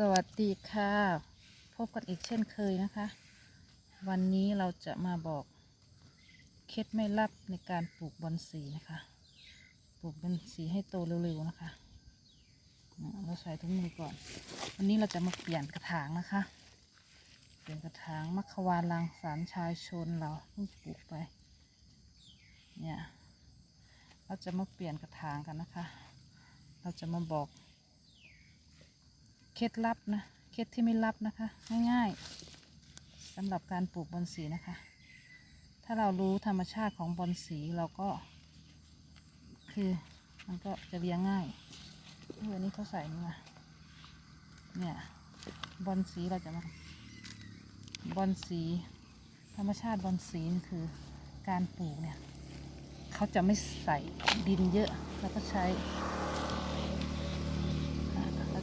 สวัสดีค่ะ พบกันอีกเช่นเคยนะคะ วันนี้เราจะมาบอกเคล็ดไม่ลับในการปลูกบอนสีนะคะ ปลูกบอนสีให้โตเร็วๆนะคะ เราใส่ถุงมือก่อน วันนี้เราจะมาเปลี่ยนกระถางนะคะ เปลี่ยนกระถางมัคควานรังสารชายชนเราเพิ่งปลูกไป เนี่ย เราจะมาเปลี่ยนกระถางกันนะคะ เราจะมาบอก เคล็ดลับนะ เคล็ดที่ไม่ลับนะคะ ง่ายๆสำหรับการปลูกบอนสีนะคะ ถ้าเรารู้ธรรมชาติของบอนสีเราก็ คือมันก็จะเลี้ยงง่ายเอออันนี้เขาใส่นี่มาเนี่ยบอนสีเราจะมาบอนสี ธรรมชาติบอนสีคือการปลูกเนี่ยเขาจะไม่ใส่ดินเยอะแล้วก็ใช้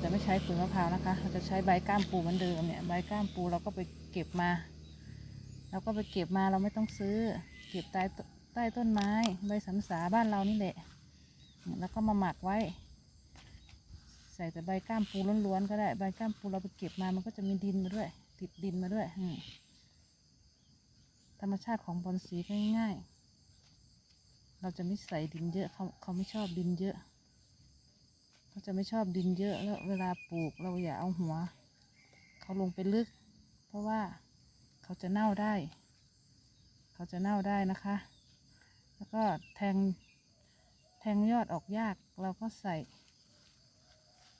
จะไม่ใช้ปุ๋ยมะพร้าวนะคะ เราจะใช้ใบก้ามปูเหมือนเดิมเนี่ยใบก้ามปูเราก็ไปเก็บมา เราก็ไปเก็บมาเราไม่ต้องซื้อ เก็บใต้ใต้ต้นไม้ใบสันสาบ้านเรานี่แหละ แล้วก็มาหมักไว้ ใส่แต่ใบก้ามปูล้วนๆก็ได้ใบก้ามปูเราไปเก็บมามันก็จะมีดินมาด้วย ติดดินมาด้วยอืธรรมชาติของบอนสีง่ายๆเราจะไม่ใส่ดินเยอะเขาเขาไม่ชอบดินเยอะ เขาจะไม่ชอบดินเยอะแล้วเวลาปลูกเราอย่าเอาหัว เขาลงไปลึก เพราะว่าเขาจะเน่าได้ เขาจะเน่าได้นะคะ แล้วก็แทงแทงยอดออกยากเราก็ใส่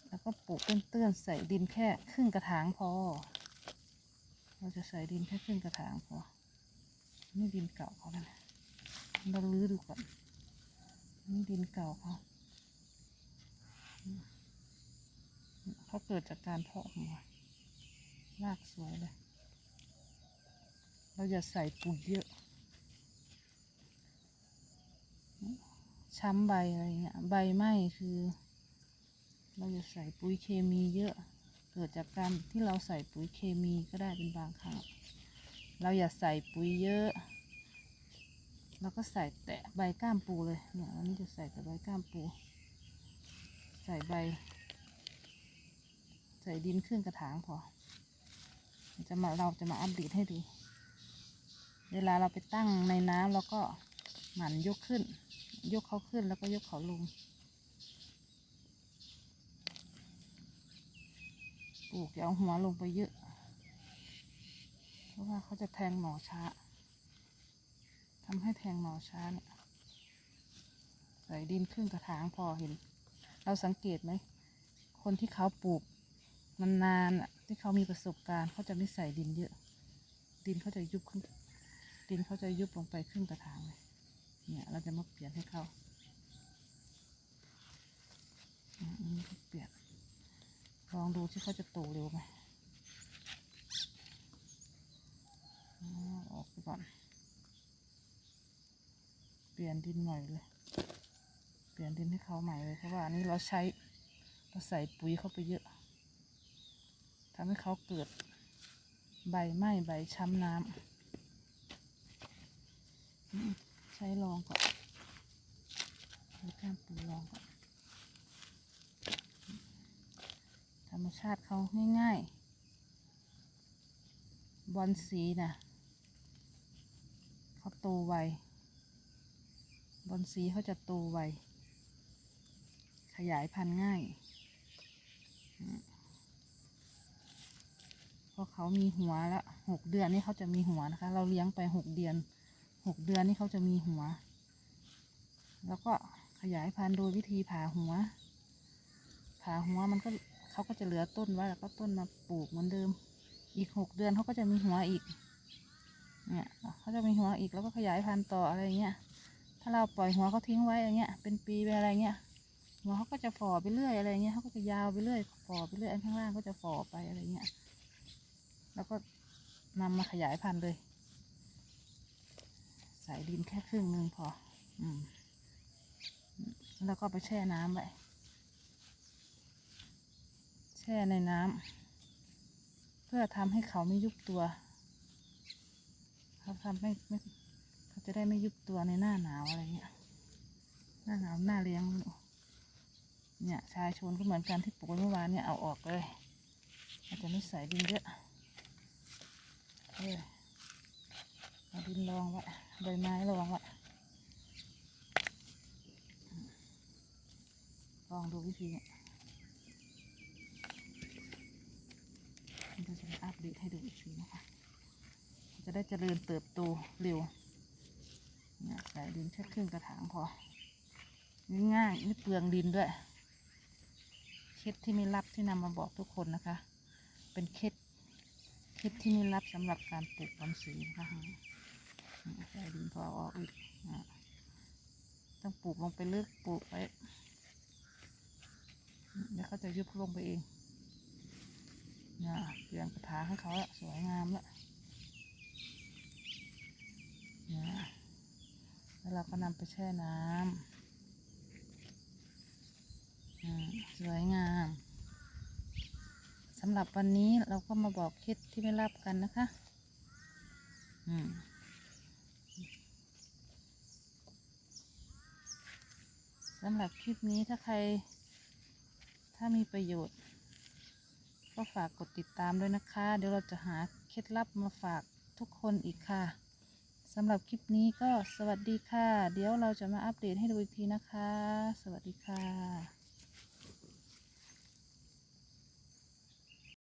แล้วก็ปลูกเตื้อนๆใส่ดินแค่ครึ่งกระถางพอ เราจะใส่ดินแค่ครึ่งกระถางพอนี่ดินเก่าเขานะเราลื้อดูก่อนนี่ดินเก่าเขา เขาเกิดจากการเพาะหัวรากสวยเลย เราอย่าใส่ปุ๋ยเยอะ ช้ำใบอะไรเงี้ย ใบไหม้คือ เราอย่าใส่ปุ๋ยเคมีเยอะ เกิดจากการที่เราใส่ปุ๋ยเคมีก็ได้เป็นบางครั้ง เราอย่าใส่ปุ๋ยเยอะเราก็ใส่แต่ใบก้ามปูเลย เนี่ยวันนี้จะใส่แต่ใบก้ามปู ใส่ใบ ใส่ดินครึ่งกระถางพอ จะมาเราจะมาอัปเดตให้ดู เวลาเราไปตั้งในน้ำเราก็หมั่นยกขึ้น ยกเขาขึ้นแล้วก็ยกเขาลง ปลูกอย่าเอาหัวลงไปเยอะ เพราะว่าเขาจะแทงหน่อช้าทำให้แทงหน่อช้าเนี่ยใส่ดินครึ่งกระถางพอเห็น เราสังเกตไหม คนที่เขาปลูกนานอะที่เขามีประสบการณ์เขาจะไม่ใส่ดินเยอะ ดินเขาจะยุบขึ้น ดินเขาจะยุบลงไปครึ่งกระถางเลยเนี่ยเราจะมาเปลี่ยนให้เขาเปลี่ยนลองดูที่เขาจะโตเร็วไหมออกไปก่อน เปลี่ยนดินใหม่เลย ลี่ยนดินให้เขาใหม่เลยเพราะว่าอันนี้เราใช้เราใส่ปุ๋ยเข้าไปเยอะทำให้เขาเกิดใบไหม้ใบช้ำน้ำใช้ลองก่อนใช้ก้ามปูลองก่อนธรรมชาติเขาง่ายๆ บอลสีนะเขาโตไวบอลสีเขาจะโตไว ยายพันธุ์ง่ายอืมพอเขามีหัวแล้วหกเดือนนี่เขาจะมีหัวนะคะ เราเลี้ยงไปหกเดือนหกเดือนนี่เขาจะมีหัว แล้วก็ขยายพันธุ์โดยวิธีผ่าหัว ผ่าหัวมันก็เขาก็จะเหลือต้นไว้แล้วก็ต้นมาปลูกเหมือนเดิม อีกหกเดือนเขาก็จะมีหัวอีก เนี่ยเขาจะมีหัวอีกแล้วก็ขยายพันธุ์ต่ออะไรเงี้ย ถ้าเราปล่อยหัวเขาทิ้งไว้อย่างเงี้ย เป็นปีเป็นอะไรเงี้ย หัวเขาก็จะฝ่อไปเรื่อยอะไรเงี้ยเขาก็จะยาวไปเรื่อยฝ่อไปเรื่อยอันข้างล่างก็จะฝ่อไปอะไรเงี้ย แล้วก็นำมาขยายพันธุ์เลย ใส่ดินแค่ครึ่งหนึ่งพอ อืม แล้วก็ไปแช่น้ำไว้แช่ในน้ำเพื่อทำให้เขาไม่ยุบตัวเขาทำให้ไม่เขาจะได้ไม่ยุบตัวในหน้าหนาวอะไรเงี้ย หน้าหนาวหน้าเลี้ยง เนี่ยชายชนก็เหมือนกันที่ปลูกเมื่อวานเนี่ยเอาออกเลยอาจจะไม่ใส่ดินเยอะเออเอาดินรองไว้ใบไม้รองไว้ลองดูวิธีเนี่ยจะอัปเดตให้ดูอีกทีนะคะ จะได้เจริญเติบโตเร็วเนี่ยใส่ดินแค่ครึ่งกระถางพอง่ายๆไม่เปลืองดินด้วย เคล็ดที่ไม่ลับที่นำมาบอกทุกคนนะคะ เป็นเคล็ดเคล็ดที่ไม่ลับสำหรับการปลูกบอนสีนะคะใส่ดินพอออกอีกต้องปลูกลงไปลึกปลูกไปเดี๋ยวเขาจะยุบลงไปเองนี่ยเปลี่ยนกระถางให้เขาละสวยงามละเนี่ยแล้วเราก็นำไปแช่น้ำ สวยงามสำหรับวันนี้เราก็มาบอกเคล็ดที่ไม่รับกันนะคะสำหรับคลิปนี้ถ้าใคร ถ้ามีประโยชน์ ก็ฝากกดติดตามด้วยนะคะ เดี๋ยวเราจะหาเคล็ดลับมาฝากทุกคนอีกค่ะสำหรับคลิปนี้ก็สวัสดีค่ะ เดี๋ยวเราจะมาอัปเดตให้ดูอีกทีนะคะ สวัสดีค่ะ